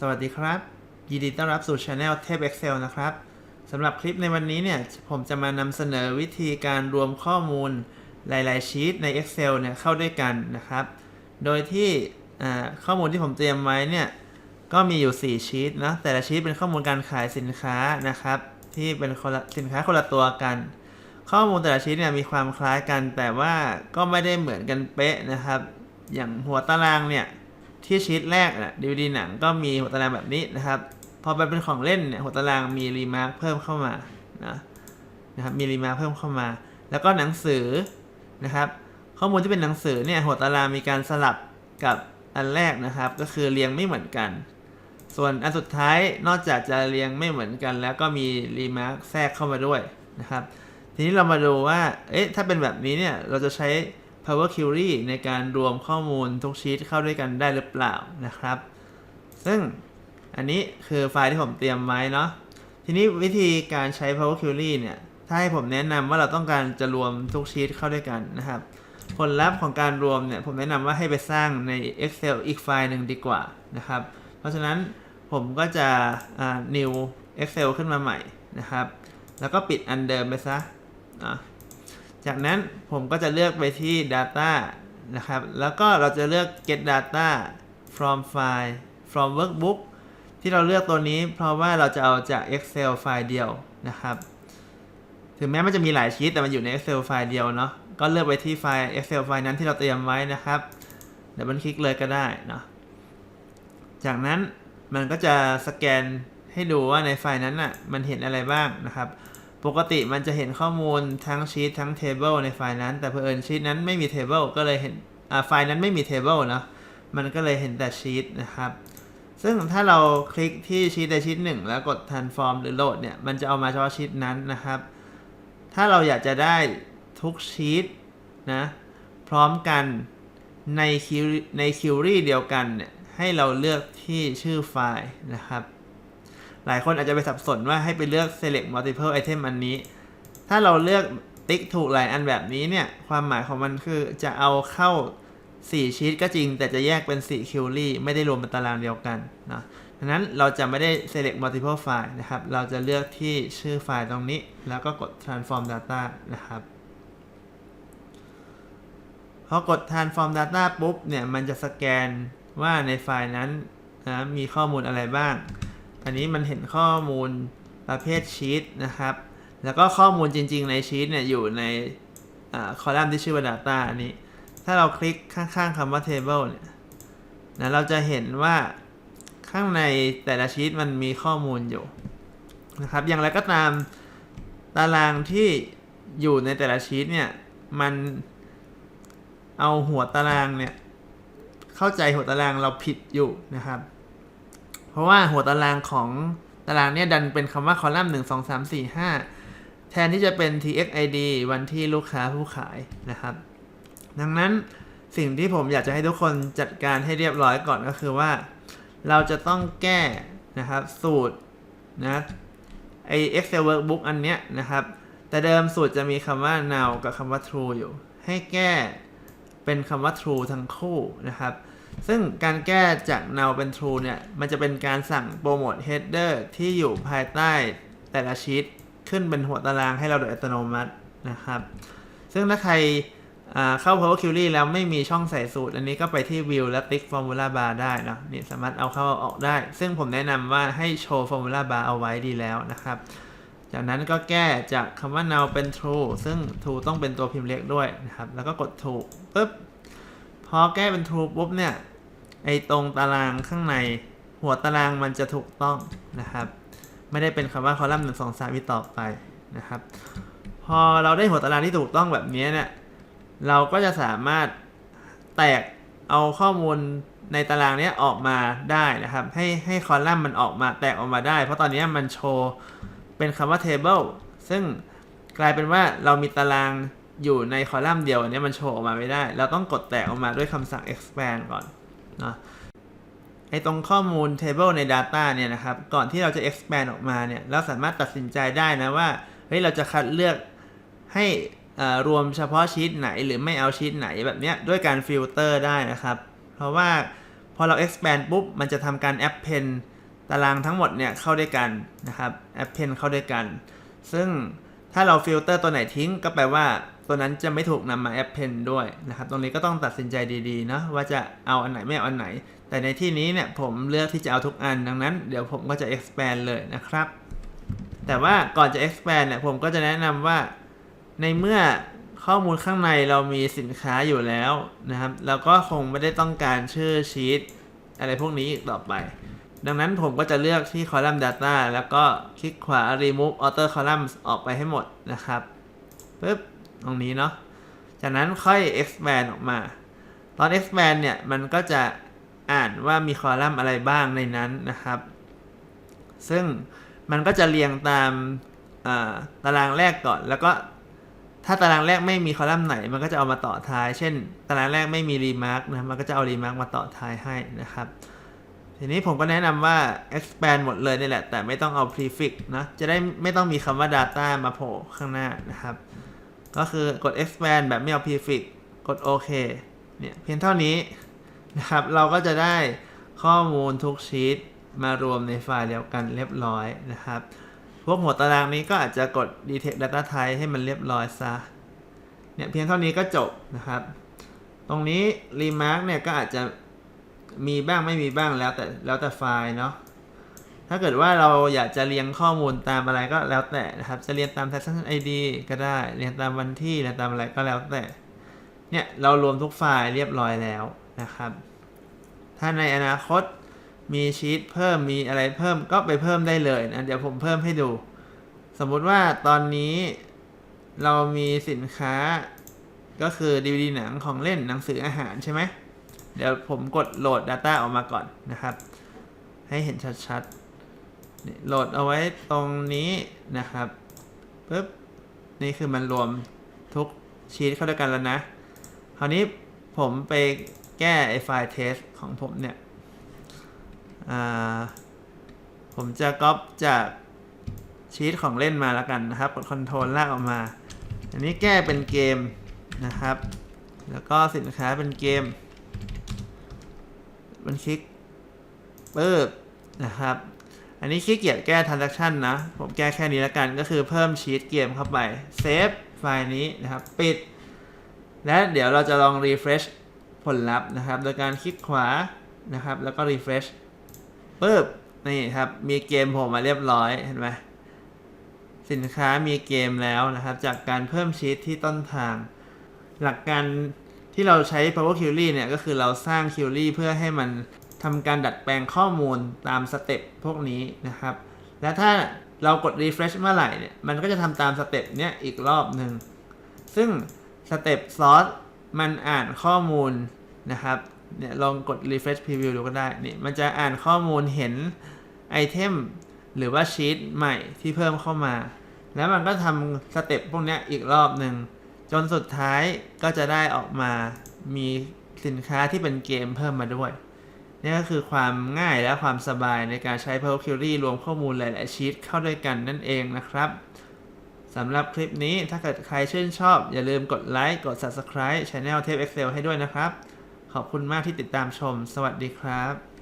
สวัสดีครับ ยินดีต้อนรับสู่ช anel เทพ Excel นะครับสำหรับคลิปในวันนี้เนี่ยผมจะมานำเสนอวิธีการรวมข้อมูลหลาย ๆ ชีตใน Excel เนี่ยเข้าด้วยกันนะครับ โดยที่ข้อมูลที่ผมเตรียมไว้เนี่ยก็มีอยู่ 4 ชีตนะแต่ละชีตเป็นข้อมูลการขายสินค้านะครับ ที่เป็นคนสินค้าคนละตัวกัน ข้อมูลแต่ละชีตเนี่ยมีความคล้ายกัน แต่ว่าก็ไม่ได้เหมือนกันเป๊ะนะครับ อย่างหัวตารางเนี่ย ที่ชีตแรกน่ะดีวดีหนังก็มีหัวตารางแบบนี้นะครับ พอไปเป็นของเล่นเนี่ยหัวตารางมีรีมาร์คเพิ่มเข้ามานะนะครับมีรีมาร์คเพิ่มเข้ามา แล้วก็หนังสือนะครับ ข้อมูลที่เป็นหนังสือเนี่ยหัวตารางมีการสลับกับอันแรกนะครับ ก็คือเรียงไม่เหมือนกัน ส่วนอันสุดท้ายนอกจากจะเรียงไม่เหมือนกัน แล้วก็มีรีมาร์คแทรกเข้ามาด้วยนะครับ ทีนี้เรามาดูว่าเอ๊ะถ้าเป็นแบบนี้เนี่ยเราจะใช้ Power Query ในการรวมข้อมูลทุกชีตเข้าด้วยกันได้หรือเปล่านะครับ ซึ่งอันนี้คือไฟล์ที่ผมเตรียมไว้เนาะทีนี้วิธีการใช้ Power Query เนี่ยถ้าให้ผมแนะนำว่าเราต้องการจะรวมทุกชีตเข้าด้วยกันนะครับ ผลลัพธ์ของการรวมเนี่ยผมแนะนำว่าให้ไปสร้างใน Excel อีกไฟล์หนึ่งดีกว่านะครับ เพราะฉะนั้นผมก็จะ new Excel ขึ้นมาใหม่นะครับ แล้วก็ปิดอันเดิมไปซะะ จากนั้นผมก็จะเลือกไปที่ data นะครับ แล้วก็เราจะเลือก get data from file from workbook ที่เราเลือกตัวนี้ เพราะว่าเราจะเอาจาก Excel ไฟล์เดียวนะครับ ถึงแม้มันจะมีหลายชีตแต่มันอยู่ใน Excel ไฟล์เดียวเนาะ ก็เลือกไปที่ไฟล์ Excel ไฟล์นั้นที่เราเตรียมไว้นะครับ เดี๋ยวมันคลิกเลยก็ได้เนาะ จากนั้นมันก็จะสแกนให้ดูว่าในไฟล์นั้นน่ะมันเห็นอะไรบ้างนะครับ ปกติมันจะเห็นข้อมูลทั้งชีตทั้งเทเบิลในไฟล์นั้น แต่เผอิญชีตนั้นไม่มีเทเบิลก็เลยเห็นไฟล์นั้นไม่มีเทเบิลเนาะมันก็เลยเห็นแต่ชีตนะครับ ซึ่งถ้าเราคลิกที่ชีตใดชีตหนึ่งแล้วกด transform หรือโหลดเนี่ย มันจะเอามาเฉพาะชีตนั้นนะครับ ถ้าเราอยากจะได้ทุกชีตนะพร้อมกันในคิวในคิวรีเดียวกันเนี่ยให้เราเลือกที่ชื่อไฟล์นะครับ หลายคนอาจจะไปสับสนว่าให้ไปเลือก select multiple item อันนี้ ถ้าเราเลือกติ๊กถูกหลายอันแบบนี้เนี่ย ความหมายของมันคือจะเอาเข้า 4 ชีตก็จริง แต่จะแยกเป็น 4 คิวรีไม่ได้รวมเป็นตารางเดียวกันนะดังนั้นเราจะไม่ได้ select multiple file นะครับ เราจะเลือกที่ชื่อไฟล์ตรงนี้ แล้วก็กด transform data นะครับพอกด transform data ปุ๊บเนี่ย มันจะสแกนว่าในไฟล์นั้นนะมีข้อมูลอะไรบ้าง อันนี้มันเห็นข้อมูลประเภทชีตนะครับ แล้วก็ข้อมูลจริง ๆ ในชีตเนี่ยอยู่ในคอลัมน์ที่ชื่อว่า data อันนี้ ถ้าเราคลิกข้างๆคำว่า table เนี่ยนะเราจะเห็นว่าข้างในแต่ละชีตมันมีข้อมูลอยู่นะครับ อย่างไรก็ตามตารางที่อยู่ในแต่ละชีตเนี่ยมันเอาหัวตารางเนี่ยเข้าใจหัวตารางเราผิดอยู่นะครับ เพราะว่าหัวตารางของตารางเนี่ยดันเป็นคำว่าคอลัมน์หนึ่งสองสามสี่ห้าแทนที่จะเป็น txid วันที่ลูกค้าผู้ขายนะครับ ดังนั้นสิ่งที่ผมอยากจะให้ทุกคนจัดการให้เรียบร้อยก่อนก็คือว่า เราจะต้องแก้นะครับสูตรนะไอ Excel workbook อันเนี้ยนะครับ แต่เดิมสูตรจะมีคำว่า now กับคำว่า true อยู่ ให้แก้เป็นคำว่า true ทั้งคู่นะครับ ซึ่งการแก้จาก now เป็น true เนี่ย มันจะเป็นการสั่งโปรโมท header ที่อยู่ภายใต้แต่ละชีตขึ้นเป็นหัวตารางให้เราโดยอัตโนมัตินะครับ ซึ่งถ้าใครอ่าเข้า Power Query แล้วไม่มีช่องใส่สูตร อันนี้ก็ไปที่ View และติ๊ก Formula Bar ได้นะนี่สามารถเอาเข้าอาออกได้ ซึ่งผมแนะนำว่าให้โชว์ Formula Bar เอาไว้ดีแล้วนะครับ จากนั้นก็แก้จากคำว่า now เป็น true ซึ่ง true ต้องเป็นตัวพิมพ์เล็กด้วยนะครับ แล้วก็กดถูกปุ๊บ พอแก้เป็น true ปุ๊บเนี่ย ไอตรงตารางข้างใน หัวตารางมันจะถูกต้องนะครับ ไม่ได้เป็นคำว่าคอลัมน์หนึ่งสองสามอีกต่อไปนะครับ พอเราได้หัวตารางที่ถูกต้องแบบนี้เนี่ย เราก็จะสามารถแตกเอาข้อมูลในตารางนี้ออกมาได้นะครับ ให้ให้คอลัมน์มันออกมาแตกออกมาได้ เพราะตอนนี้มันโชว์เป็นคำว่า table ซึ่งกลายเป็นว่าเรามีตาราง อยู่ในคอลัมน์เดียวอันนี้มันโชว์ออกมาไม่ได้ เราต้องกดแตกออกมาด้วยคำสั่ง expand ก่อนนะไอตรงข้อมูล table ใน data เนี่ยนะครับ ก่อนที่เราจะ expand ออกมาเนี่ย เราสามารถตัดสินใจได้นะว่า เฮ้ย เราจะคัดเลือกให้รวมเฉพาะชีตไหนหรือไม่เอาชีตไหนแบบเนี้ยด้วยการฟิลเตอร์ได้นะครับ เพราะว่าพอเรา expand ปุ๊บ มันจะทำการ append ตารางทั้งหมดเนี่ยเข้าด้วยกันนะครับ append เข้าด้วยกัน ซึ่งถ้าเราฟิลเตอร์ตัวไหนทิ้งก็แปลว่า ตัวนั้นจะไม่ถูกนำมา append ด้วยนะครับตรงนี้ก็ต้องตัดสินใจดีๆเนาะว่าจะเอาอันไหนไม่เอาอันไหน แต่ในที่นี้เนี่ยผมเลือกที่จะเอาทุกอันดังนั้นเดี๋ยวผมก็จะ expand เลยนะครับ แต่ว่าก่อนจะ expand เนี่ยผมก็จะแนะนำว่าในเมื่อข้อมูลข้างในเรามีสินค้าอยู่แล้วนะครับแล้วก็คงไม่ได้ต้องการชื่อชีตอะไรพวกนี้อีกต่อไป ดังนั้นผมก็จะเลือกที่ column data แล้วก็คลิกขวา remove outer columns ออกไปให้หมดนะครับปึ๊บ ตรงนี้เนาะ จากนั้นค่อย expand ออกมา ตอน expand เนี่ย มันก็จะอ่านว่ามีคอลัมน์อะไรบ้างในนั้นนะครับ ซึ่งมันก็จะเรียงตามตารางแรกก่อน แล้วก็ถ้าตารางแรกไม่มีคอลัมน์ไหน มันก็จะเอามาต่อท้าย เช่น ตารางแรกไม่มีรีมาร์กนะ มันก็จะเอารีมาร์กมาต่อท้ายให้นะครับ ทีนี้ผมก็แนะนำว่า expand หมดเลยนี่แหละ แต่ไม่ต้องเอา prefix นะ จะได้ไม่ต้องมีคำว่า data มาโผล่ข้างหน้านะครับ ก็คือกด expand แบบไม่เอา prefix กดโอเคเนี่ยเพียงเท่านี้นะครับ เราก็จะได้ข้อมูลทุกชีตมารวมในไฟล์เดียวกันเรียบร้อยนะครับ พวกหัวตารางนี้ก็อาจจะกด detect data type ให้มันเรียบร้อยซะ เนี่ยเพียงเท่านี้ก็จบนะครับ ตรงนี้ remark เนี่ยก็อาจจะมีบ้างไม่มีบ้างแล้วแต่แล้วแต่ไฟล์เนาะ ถ้าเกิดว่าเราอยากจะเรียงข้อมูลตามอะไรก็แล้วแต่นะครับ จะเรียงตาม transaction ID ก็ได้ เรียงตามวันที่เรียงตามอะไรก็แล้วแต่ เนี่ย เรารวมทุกไฟล์เรียบร้อยแล้วนะครับ ถ้าในอนาคตมีชีตเพิ่มมีอะไรเพิ่มก็ไปเพิ่มได้เลยนะ เดี๋ยวผมเพิ่มให้ดู สมมุติว่าตอนนี้เรามีสินค้าก็คือ DVD หนังของเล่นหนังสืออาหารใช่ไหม เดี๋ยวผมกดโหลด Data ออกมาก่อนนะครับ ให้เห็นชัดๆ โหลดเอาไว้ตรงนี้นะครับปึ๊บนี่คือมันรวมทุกชีตเข้าด้วยกันแล้วนะ คราวนี้ผมไปแก้ไอไฟล์เทสของผมเนี่ยผมจะก๊อปจากชีตของเล่นมาแล้วกันนะครับ กดคอนโทรลลากออกมา อันนี้แก้เป็นเกมนะครับ แล้วก็สินค้าเป็นเกม มันคลิกปึ๊บนะครับ อันนี้ขี้เกียจแก้ transaction นะ ผมแก้แค่นี้แล้วกันก็คือเพิ่มชีตเกมเข้าไปเซฟไฟล์นี้นะครับ ปิด และเดี๋ยวเราจะลอง refresh ผลลัพธ์นะครับ โดยการคลิกขวานะครับ แล้วก็ refresh ปึ๊บนี่ครับ มีเกมโผล่มาเรียบร้อยเห็นไหมสินค้ามีเกมแล้วนะครับ จากการเพิ่มชีตที่ต้นทาง หลักการที่เราใช้ Power Query เนี่ยก็คือเราสร้าง Query เพื่อให้มัน ทำการดัดแปลงข้อมูลตามสเต็ปพวกนี้นะครับ และถ้าเรากด refresh เมื่อไหร่เนี่ย มันก็จะทำตามสเต็ปเนี้ยอีกรอบหนึ่ง ซึ่งสเต็ปซอสมันอ่านข้อมูลนะครับเนี่ยลองกด refresh preview ดูก็ได้นี่มันจะอ่านข้อมูลเห็นไอเทมหรือว่าชีตใหม่ที่เพิ่มเข้ามา แล้วมันก็ทำสเต็ปพวกนี้อีกรอบหนึ่ง จนสุดท้ายก็จะได้ออกมามีสินค้าที่เป็นเกมเพิ่มมาด้วย นี่ก็คือความง่ายและความสบายในการใช้ Power Query รวมข้อมูลหลาย ๆ ชีตเข้าด้วยกันนั่นเองนะครับสำหรับคลิปนี้ถ้าเกิดใครชื่นชอบ อย่าลืมกดไลค์กด Subscribe Channel Tape Excel ให้ด้วยนะครับ ขอบคุณมากที่ติดตามชม สวัสดีครับ